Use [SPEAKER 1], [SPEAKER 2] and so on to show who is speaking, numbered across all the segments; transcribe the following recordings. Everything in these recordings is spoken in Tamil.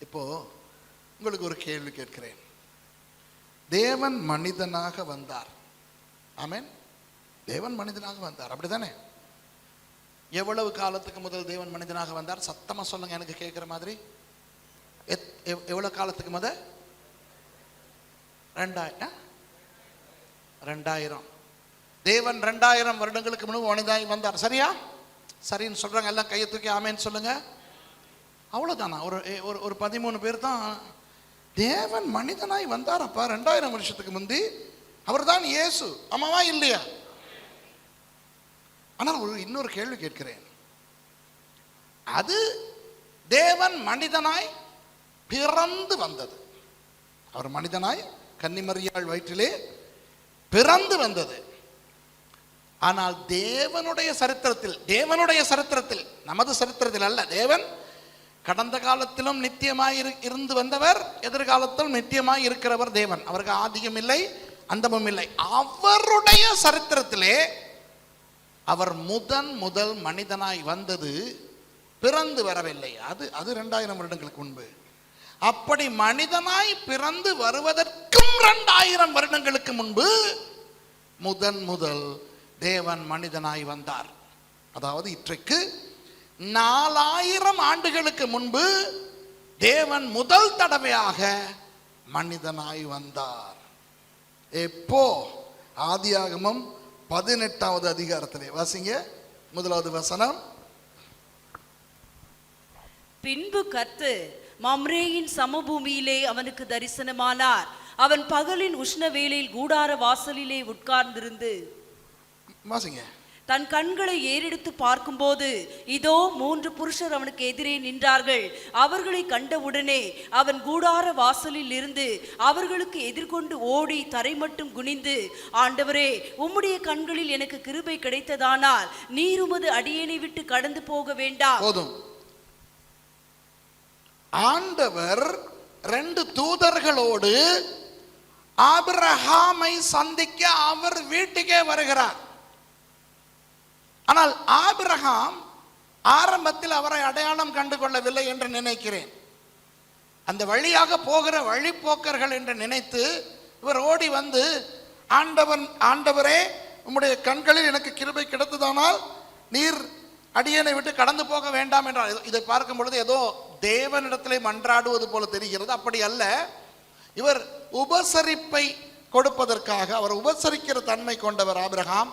[SPEAKER 1] இப்போ உங்களுக்கு ஒரு கேள்வி கேட்கிறேன். தேவன் மனிதனாக வந்தார். ஆமேன். தேவன் மனிதனாக வந்தார். அப்படிதானே எவ்வளவு காலத்துக்கு முதல் தேவன் மனிதனாக வந்தார்? சத்தமா சொல்லுங்க எனக்கு கேட்குற மாதிரி. எத்- எவ்வளோ எவ்வளவு காலத்துக்கு முத? ரெண்டாயிரம் ரெண்டாயிரம். தேவன் ரெண்டாயிரம் வருடங்களுக்கு முன்பு மனிதாய் வந்தார். சரியா? சரின்னு சொல்றாங்க. எல்லாம் கையை தூக்கி ஆமேன்னு சொல்லுங்க. அவ்வளோதானா ஒரு ஒரு ஒரு பதிமூணு பேர் தான் தேவன் மனிதனாய் வந்தாரப்பா. ரெண்டாயிரம் வருஷத்துக்கு முந்தி அவர்தான் இயேசு. ஆமாவா இல்லையா? ஆனால் ஒரு இன்னொரு கேள்வி கேட்கிறேன். அது தேவன் மனிதனாய் பிறந்து வந்தது. அவர் மனிதனாய் கன்னிமரியாள் வயிற்றிலே பிறந்து வந்தது. ஆனால் தேவனுடைய சரித்திரத்தில் தேவனுடைய சரித்திரத்தில் நமது சரித்திரத்தில் அல்ல தேவன் கடந்த காலத்திலும் நித்தியமாய் இரு- இருந்து வந்தவர் எதிர்காலத்திலும் நித்தியமாய் இருக்கிறவர் தேவன். அவருக்கு ஆதியும் இல்லை அந்தமும் இல்லை. அவருடைய சரித்திரத்திலே அவர் முதன் முதல் மனிதனாய் வந்தது பிறந்து வரவில்லை. அது அது ரெண்டாயிரம் வருடங்களுக்கு முன்பு. அப்படி மனிதனாய் பிறந்து வருவதற்கும் ரெண்டாயிரம் வருடங்களுக்கு முன்பு முதன் முதல் தேவன் மனிதனாய் வந்தார். அதாவது இன்றைக்கு நாலாயிரம் ஆண்டுகளுக்கு முன்பு தேவன் முதல் தடவையாக மனிதனாய் வந்தார். எப்போ? ஆதியாகமம் பதினெட்டாவது அதிகாரத்திலே. வாசிங்க. முதலாவது வசனம்.
[SPEAKER 2] பின்பு கர்த்து மம்ரேயின் சமபூமியிலே அவனுக்கு தரிசனமானார். அவன் பகலின் உஷ்ண வேளையில் கூடார வாசலிலே உட்கார்ந்திருந்து.
[SPEAKER 1] வாசிங்க.
[SPEAKER 2] தன் கண்களை ஏறெடுத்து பார்க்கும்போது இதோ மூன்று புருஷர் அவனுக்கு எதிரே நின்றார்கள். அவர்களை கண்டவுடனே அவன் கூடார வாசலில் இருந்து அவர்களுக்கு எதிர்கொண்டு ஓடி தரை மட்டும் குனிந்து ஆண்டவரே உம்முடைய கண்களில் எனக்கு கிருபை கிடைத்ததானால் நீர் உமது அடியேனை விட்டு கடந்து போக வேண்டாம்.
[SPEAKER 1] போதும். ஆண்டவர் ரெண்டு தூதர்களோடு ஆபிரஹாமை சந்திக்க அவர் வீட்டுக்கே வருகிறார். ஆனால் ஆபிரகாம் ஆரம்பத்தில் அவரை அடையாளம் கண்டு கொள்ளவில்லை என்று நினைக்கிறேன். அந்த வழியாக போகிற வழிப்போக்கர்கள் என்று நினைத்து இவர் ஓடி வந்து ஆண்டவன் ஆண்டவரே உம்முடைய கண்களில் எனக்கு கிருபை கிடைத்ததானால் நீர் அடியனை விட்டு கடந்து போக வேண்டாம் என்றார். இதை பார்க்கும் பொழுது ஏதோ தேவனிடத்திலே மன்றாடுவது போல தெரிகிறது. அப்படி அல்ல. இவர் உபசரிப்பை கொடுப்பதற்காக அவர் உபசரிக்கிற தன்மை கொண்டவர் ஆபிரகாம்.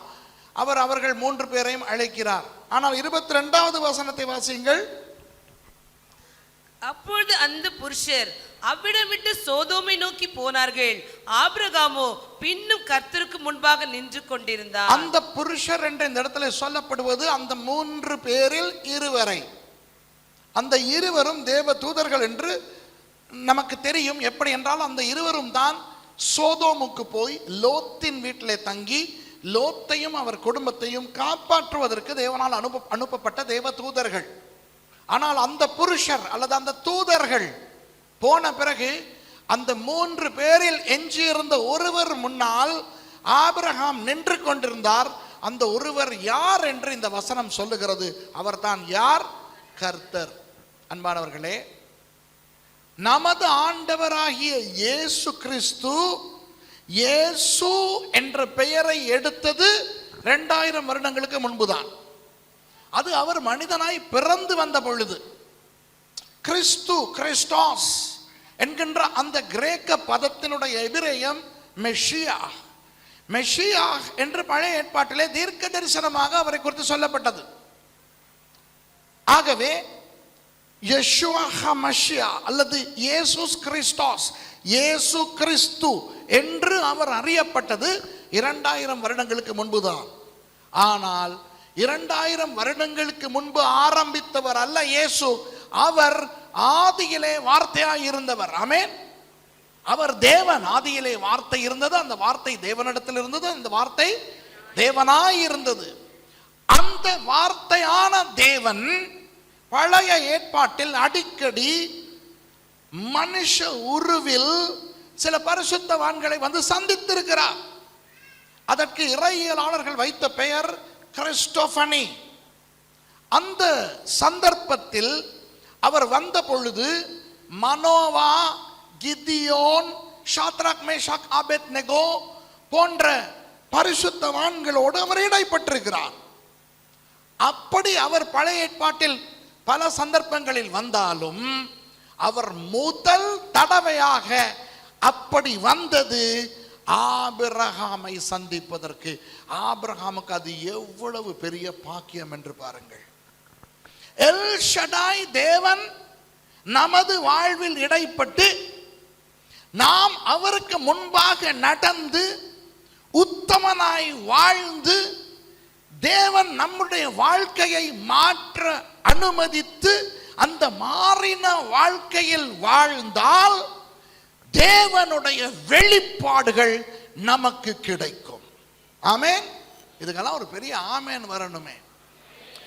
[SPEAKER 1] அவர் அவர்கள் மூன்று பேரையும் அழைக்கிறார். ஆனால் இருபத்தி ரெண்டாவது வசனத்தை வாசியுங்கள்.
[SPEAKER 3] அப்பொழுது அந்த புருஷர் அவ்விடம் விட்டு சோதோமை நோக்கி போனார்கள். ஆபிரகாமோ பின்னும் கர்த்தருக்கு முன்பாக நின்று கொண்டிருந்தார்.
[SPEAKER 1] அந்த புருஷர் என்ற இந்த இடத்துல சொல்லப்படுவது அந்த மூன்று பேரில் இருவரை. அந்த இருவரும் தேவ தூதர்கள் என்று நமக்கு தெரியும். எப்படி என்றால் அந்த இருவரும் தான் சோதோமுக்கு போய் லோத்தின் வீட்டிலே தங்கி லோத்தையும் அவர் குடும்பத்தையும் காப்பாற்றுவதற்கு தேவனால் அனுப்ப அனுப்பப்பட்ட தேவ தூதர்கள். ஆனால் அந்த புருஷர் அல்லது அந்த தூதர்கள் போன பிறகு அந்த மூன்று பேரில் எஞ்சியிருந்த ஒருவர் முன்னால் ஆபிரகாம் நின்று கொண்டிருந்தார். அந்த ஒருவர் யார் என்று இந்த வசனம் சொல்லுகிறது. அவர்தான் யார்? கர்த்தர். அன்பானவர்களே நமது ஆண்டவராகிய இயேசு கிறிஸ்து இயேசு என்ற பெயரை எடுத்தது ரெண்டாயிரம் வருடங்களுக்கு முன்புதான். அது அவர் மனிதனாய் பிறந்து வந்த பொழுது. கிறிஸ்து கிறிஸ்டாஸ் என்கின்ற அந்த கிரேக்க பதத்தினுடைய எதிரேயம் மெஷியா. மெஷியா என்று பழைய ஏற்பாட்டிலே தீர்க்க தரிசனமாக அவரை குறித்து சொல்லப்பட்டது. ஆகவே யெஷுவா மஷியா அல்லது இயேசுஸ் கிறிஸ்டாஸ் இயேசு கிறிஸ்து என்று அவர் அறியப்பட்டது இரண்டாயிரம் வருடங்களுக்கு முன்புதான். ஆனால் இரண்டாயிரம் வருடங்களுக்கு முன்பு ஆரம்பித்தவர் அல்ல இயேசு. அவர் ஆதியிலே வார்த்தையாய் இருந்தவர் அமேன் அவர் தேவன் ஆதியிலே வார்த்தை இருந்தது. அந்த வார்த்தை தேவனிடத்தில் இருந்தது. அந்த வார்த்தை தேவனாய் இருந்தது அந்த வார்த்தையான தேவன் பழைய ஏற்பாட்டில் அடிக்கடி மனுஷ உருவில் சில பரிசுத்தவான்களை வந்து சந்தித்திருக்கிறார். அதற்கு இறையியலாளர்கள் வைத்த பெயர் கிறிஸ்டோபனி. அந்த சந்தர்ப்பத்தில் அவர் வந்த பொழுது Manoah Gideon Shadrach Meshach Abednego போன்ற பரிசுத்தவான்களோடு அவர் இடைப்பட்டிருக்கிறார். அப்படி அவர் பழைய ஏற்பாட்டில் பல சந்தர்ப்பங்களில் வந்தாலும் அவர் முதல் தடவையாக அப்படி வந்தது ஆபிரகாமை சந்திப்பதற்கு. ஆபிரகாமுக்கு அது எவ்வளவு பெரிய பாக்கியம் என்று பாருங்கள். எல் ஷடாய் தேவன் நமது வாழ்வில் இடைப்பட்டு நாம் அவருக்கு முன்பாக நடந்து உத்தமனாய் வாழ்ந்து தேவன் நம்முடைய வாழ்க்கையை மாற்ற அனுமதித்து அந்த மாறின வாழ்க்கையில் வாழ்ந்தால் தேவனுடைய வெளிப்பாடுகள் நமக்கு கிடைக்கும். ஆமேன். இதுக்கெல்லாம் ஒரு பெரிய ஆமேன் வரணுமே.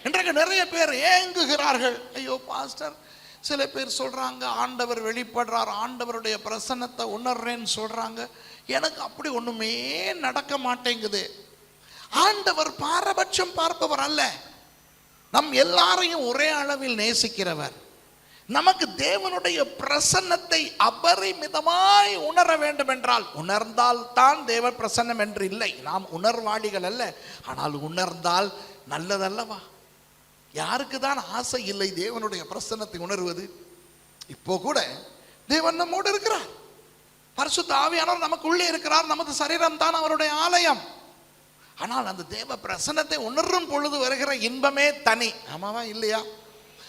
[SPEAKER 1] இன்றைக்கு நிறைய பேர் ஏங்குகிறார்கள். ஐயோ பாஸ்டர் சில பேர் சொல்றாங்க ஆண்டவர் வெளிப்படுறார் ஆண்டவருடைய பிரசன்னத்தை உணர்றேன்னு சொல்றாங்க. எனக்கு அப்படி ஒண்ணுமே நடக்க மாட்டேங்குது. ஆண்டவர் பாரபட்சம் பார்ப்பவர் அல்ல. நம் எல்லாரையும் ஒரே அளவில் நேசிக்கிறவர். நமக்கு தேவனுடைய பிரசன்னத்தை அபரிமிதமாய் உணர வேண்டும் என்றால் உணர்ந்தால் தான் தேவ பிரசன்னம் என்று இல்லை. நாம் உணர்வாளிகள் அல்ல. ஆனால் உணர்ந்தால் நல்லதல்லவா? யாருக்கு தான் ஆசை இல்லை தேவனுடைய பிரசன்னத்தை உணர்வது? இப்போ கூட தேவன் நம்மோடு இருக்கிறார். பரிசுத்த ஆவியானவர் நமக்குள்ளே இருக்கிறார். நமது சரீரம் தான் அவருடைய ஆலயம். ஆனால் அந்த தேவ பிரசன்னத்தை உணரும் பொழுது வருகிற இன்பமே தனி. ஆமாவா? இல்லையா?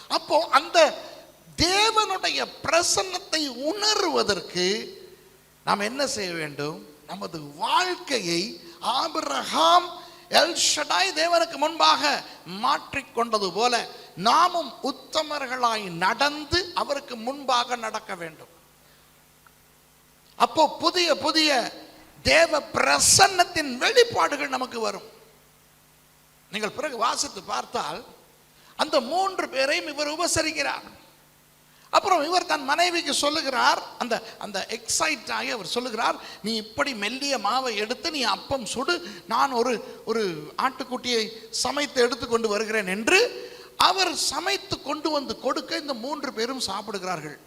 [SPEAKER 1] அப்போ அந்த தேவனுடைய பிரசன்னத்தை உணர்வதற்கு நாம் என்ன செய்ய வேண்டும்? நமது வாழ்க்கையை ஆபிரஹாம் எல்ஷடாய் தேவனுக்கு முன்பாக மாற்றிக்கொண்டது போல நாமும் உத்தமர்களாய் நடந்து அவருக்கு முன்பாக நடக்க வேண்டும். அப்போ புதிய புதிய தேவ பிரசன்னத்தின் வெளிப்பாடுகள் நமக்கு வரும். நீங்கள் பிறகு வாசித்து பார்த்தால் அந்த மூன்று பேரையும் இவர் உபசரிக்கிறார். அப்புறம் இவர் தன் மனைவிக்கு சொல்லுகிறார் அந்த அந்த எக்ஸைட் ஆகி அவர் சொல்லுகிறார் நீ இப்படி மெல்லிய மாவை எடுத்து நீ அப்பம் சுடு நான் ஒரு ஒரு ஆட்டுக்குட்டியை சமைத்து எடுத்து கொண்டு வருகிறேன் என்று அவர் சமைத்து கொண்டு வந்து கொடுக்க இந்த மூன்று பேரும் சாப்பிடுகிறார்கள்.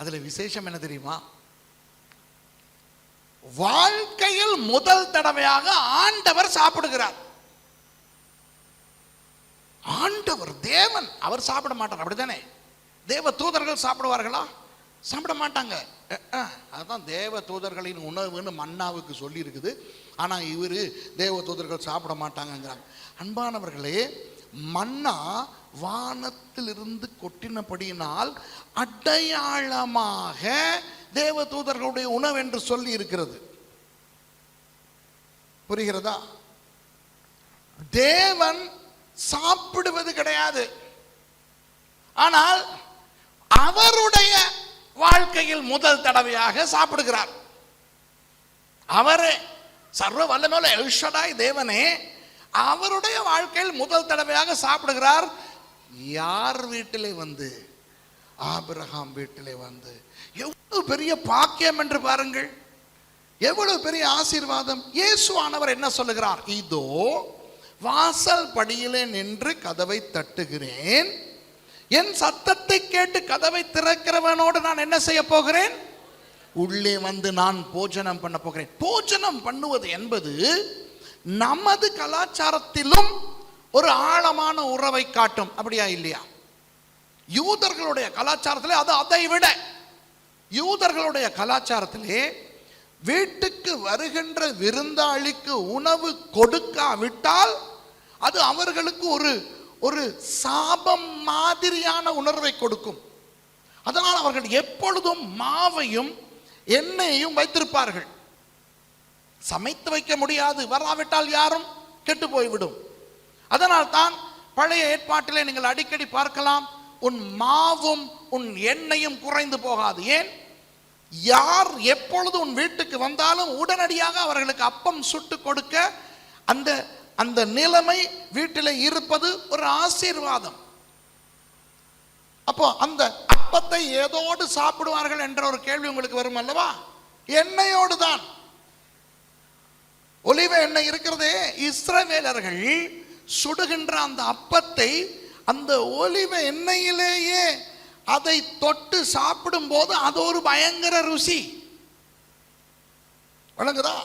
[SPEAKER 1] அதில் விசேஷம் என்ன தெரியுமா? வாழ்க்கையில் முதல் தடவையாக ஆண்டவர் சாப்பிடுகிறார். ஆண்டவர் தேவன் அவர் சாப்பிட மாட்டார். அப்படிதானே தேவ தூதர்கள் சாப்பிடுவார்களா? சாப்பிட மாட்டாங்க. அதுதான் தேவ தூதர்களின் உணவுன்னு மன்னாவுக்கு சொல்லி இருக்குது ஆனா இவரு தேவ தூதர்கள் சாப்பிட மாட்டாங்கங்கிறாங்க. அன்பானவர்களே மன்னா வானத்திலிருந்து கொட்டினபடியினால் அடையாளமாக தேவ தூதர்களுடைய உணவு என்று சொல்லி இருக்கிறது. புரிகிறதா? தேவன் சாப்பிடுவது கிடையாது. ஆனால் அவருடைய வாழ்க்கையில் முதல் தடவையாக சாப்பிடுகிறார். அவரே சர்வ வல்லமேல எழுஷடாய் தேவனே அவருடைய வாழ்க்கையில் முதல் தடவையாக சாப்பிடுகிறார். யார் வீட்டிலே வந்து ஆபிரகாம் வீட்டிலே வந்து எவ்வளவு பெரிய பாக்கியம் என்று பாருங்கள். எவ்வளவு பெரிய ஆசீர்வாதம். இயேசுவானவர் என்ன சொல்லுகிறார்? இதோ வாசல் படியிலே நின்று கதவை தட்டுகிறேன். என் சத்தத்தை கேட்டு கதவை திறக்கிறவனோடு நான் என்ன செய்ய போகிறேன்? உள்ளே வந்து நான் போஜனம் பண்ண போகிறேன். போஜனம் பண்ணுவது என்பது நமது கலாச்சாரத்திலும் ஒரு ஆழமான உறவை காட்டும். அப்படியா இல்லையா? யூதர்களுடைய கலாச்சாரத்திலே அது அதை விட யூதர்களுடைய கலாச்சாரத்திலே வீட்டுக்கு வருகின்ற விருந்தாளிக்கு உணவு கொடுக்காவிட்டால் அது அவர்களுக்கு ஒரு ஒரு சாபம் மாதிரியான உணர்வை கொடுக்கும். அதனால் அவர்கள் எப்பொழுதும் மாவையும் எண்ணெயையும் வைத்திருப்பார்கள். சமைத்து வைக்க முடியாது வராவிட்டால் யாரும் கெட்டு போய்விடும். அதனால் தான் பழைய ஏற்பாட்டிலே நீங்கள் அடிக்கடி பார்க்கலாம் உன் மாவும் உன் எண்ணெயும் குறைந்து போகாது. ஏன்? யார் எப்பொழுது உன் வீட்டுக்கு வந்தாலும் உடனடியாக அவர்களுக்கு அப்பம் சுட்டு கொடுக்க அந்த அந்த நிலைமை வீட்டில் இருப்பது ஒரு ஆசீர்வாதம். அப்போ அந்த அப்பத்தை ஏதோடு சாப்பிடுவார்கள் என்ற ஒரு கேள்வி உங்களுக்கு வரும் அல்லவா? எண்ணெயோடு தான். ஒலிவ எண்ணெய் இருக்கிறதே. இஸ்ரவேலர்கள் சுடுகின்ற அந்த அப்பத்தை அந்த ஒலிவ எண்ணெயிலேயே அதை தொட்டு சாப்பிடும்போது அது ஒரு பயங்கர ருசி. வழங்குதா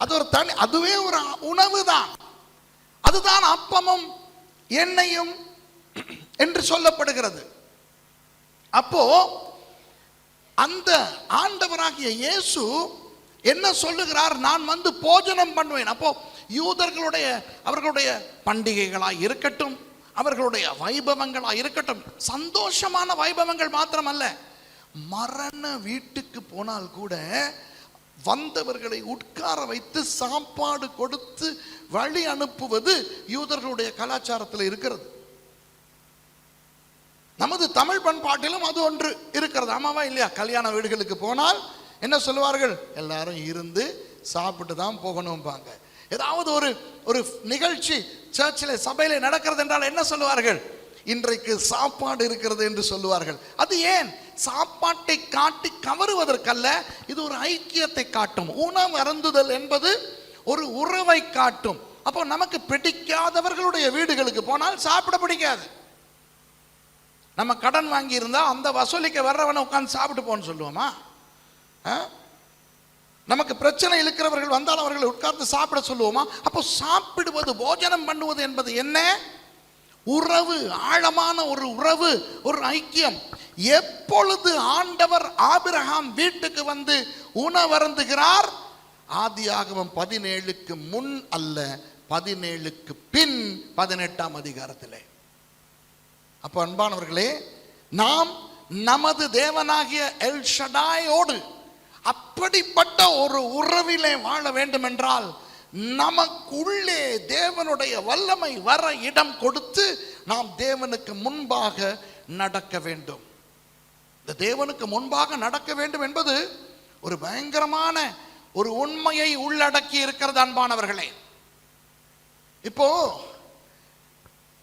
[SPEAKER 1] அது ஒரு தனி அதுவே ஒரு உணவு தான். அதுதான் அப்பமும் எண்ணெயும் என்று சொல்லப்படுகிறது. அப்போ அந்த ஆண்டவராகிய இயேசு என்ன சொல்லுகிறார்? நான் வந்து போஜனம் பண்ணுவேன். அப்போ யூதர்களுடைய அவர்களுடைய பண்டிகைகளாக இருக்கட்டும் அவர்களுடைய வைபவங்களாக இருக்கட்டும். சந்தோஷமான வைபவங்கள் மாத்திரமல்ல. மரண வீட்டுக்கு போனால் கூட வந்தவர்களை உட்கார வைத்து சாப்பாடு கொடுத்து வழி அனுப்புவது யூதர்களுடைய கலாச்சாரத்தில் இருக்கிறது. நமது தமிழ் பண்பாட்டிலும் அது ஒன்று இருக்கிறது. ஆமாவா இல்லையா? கல்யாண வீடுகளுக்கு போனால் என்ன சொல்லுவார்கள்? எல்லாரும் இருந்து சாப்பிட்டு தான் போகணும்பாங்க. ஏதாவது ஒரு ஒரு நிகழ்ச்சி சர்ச்சில் சபையில் நடக்கிறது என்றால் என்ன சொல்லுவார்கள்? இன்றைக்கு சாப்பாடு இருக்கிறது என்று சொல்லுவார்கள். அது ஏன்? சாப்பாட்டை காட்டி கவருவதற்கல்ல இது ஒரு ஐக்கியத்தை காட்டும். உணவு அருந்துதல் என்பது ஒரு உறவை காட்டும். அப்போ நமக்கு பிடிக்காதவர்களுடைய வீடுகளுக்கு போனால் சாப்பிட பிடிக்காது. நம்ம கடன் வாங்கியிருந்தால் அந்த வசூலிக்க வர்றவனை உட்காந்து சாப்பிட்டு போன்னு சொல்லுவோமா? ஆ? நமக்கு பிரச்சனை இருக்கிறவர்கள் வந்தால் அவர்களை உட்கார்ந்து சாப்பிட சொல்லுவோமா? அப்போ சாப்பிடுவது போஜனம் பண்ணுவது என்பது என்ன? உறவு ஆழமான ஒரு உறவு ஒரு ஐக்கியம். எப்பொழுது ஆண்டவர் ஆபிரகாம் வீட்டுக்கு வந்து உணவருந்துகிறார்? ஆதியாகமம் பதினேழுக்கு முன் அல்ல பதினேழுக்கு பின் பதினெட்டாம் அதிகாரத்திலே. அப்போ அன்பானவர்களே நாம் நமது தேவனாகிய எல் ஷடாயோடு அப்படிப்பட்ட ஒரு உறவிலே வாழ வேண்டும் என்றால் நமக்குள்ளே தேவனுடைய வல்லமை வர இடம் கொடுத்து நாம் தேவனுக்கு முன்பாக நடக்க வேண்டும். இந்த தேவனுக்கு முன்பாக நடக்க வேண்டும் என்பது ஒரு பயங்கரமான ஒரு உண்மையை உள்ளடக்கி இருக்கிறது அன்பானவர்களே. இப்போ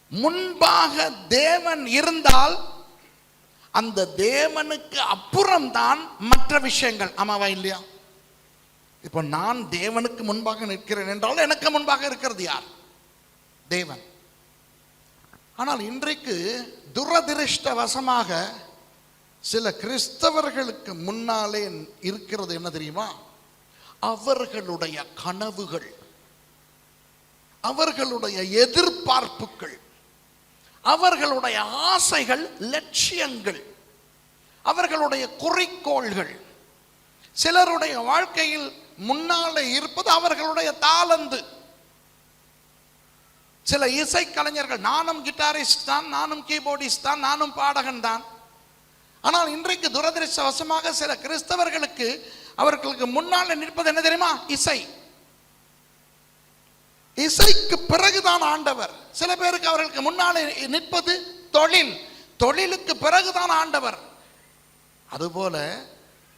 [SPEAKER 1] முன்பாக தேவன் இருந்தால் அந்த தேவனுக்கு அப்புறம்தான் மற்ற விஷயங்கள். ஆமாவா இல்லையா? இப்போ நான் தேவனுக்கு முன்பாக நிற்கிறேன் என்றால் எனக்கு முன்பாக இருக்கிறது யார்? தேவன். ஆனால் இன்றைக்கு துரதிருஷ்டவசமாக சில கிறிஸ்தவர்களுக்கு முன்னாலே இருக்கிறது என்ன தெரியுமா? அவர்களுடைய கனவுகள். அவர்களுடைய எதிர்பார்ப்புகள். அவர்களுடைய ஆசைகள் லட்சியங்கள் அவர்களுடைய குறிக்கோள்கள். சிலருடைய வாழ்க்கையில் முன்னாலே இருப்பது அவர்களுடைய தாளந்து. சில இசை கலைஞர்கள் நானும் கிட்டாரிஸ்ட் தான் நானும் கீபோர்டிஸ்ட் தான் நானும் பாடகன் தான். ஆனால் இன்றைக்கு துரதிருஷ்டவசமாக சில கிறிஸ்தவர்களுக்கு அவர்களுக்கு முன்னால் நிற்பது என்ன தெரியுமா? இசை. இசைக்கு பிறகுதான் ஆண்டவர். சில பேருக்கு அவர்களுக்கு முன்னாலே நிற்பது தொழில். தொழிலுக்கு பிறகுதான் ஆண்டவர். அதுபோல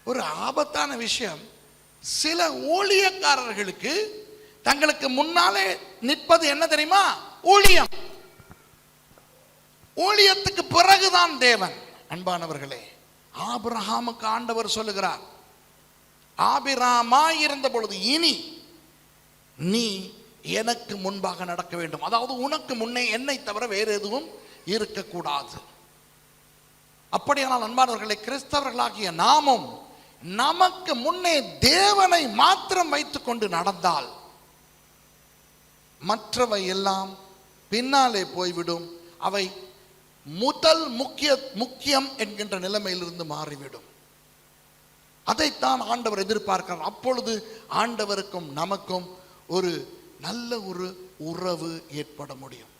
[SPEAKER 1] ஒரு ஆபத்தான விஷயம் சில ஊழியக்காரர்களுக்கு தங்களுக்கு முன்னாலே நிற்பது என்ன தெரியுமா? ஊழியம். ஊழியத்துக்கு பிறகுதான் தேவன். அன்பானவர்களே ஆபிரஹாமுக்கு ஆண்டவர் சொல்லுகிறார் ஆபிராமா இருந்த பொழுது இனி நீ எனக்கு முன்பாக நடக்க வேண்டும். அதாவது உனக்கு முன்னே என்னை தவிர வேறு எதுவும் இருக்கக்கூடாது. அப்படியானால் அன்பானவர்களை கிறிஸ்தவர்களாகிய நாமும் நமக்கு முன்னே தேவனை மாத்திரம் வைத்துக்கொண்டு நடந்தால் மற்றவை எல்லாம் பின்னாலே போய்விடும். அவை முதல் முக்கிய முக்கியம் என்கின்ற நிலைமையிலிருந்து மாறிவிடும். அதைத்தான் ஆண்டவர் எதிர்பார்க்கிறார். அப்பொழுது ஆண்டவருக்கும் நமக்கும் ஒரு நல்ல ஒரு உறவு ஏற்பட முடியும்.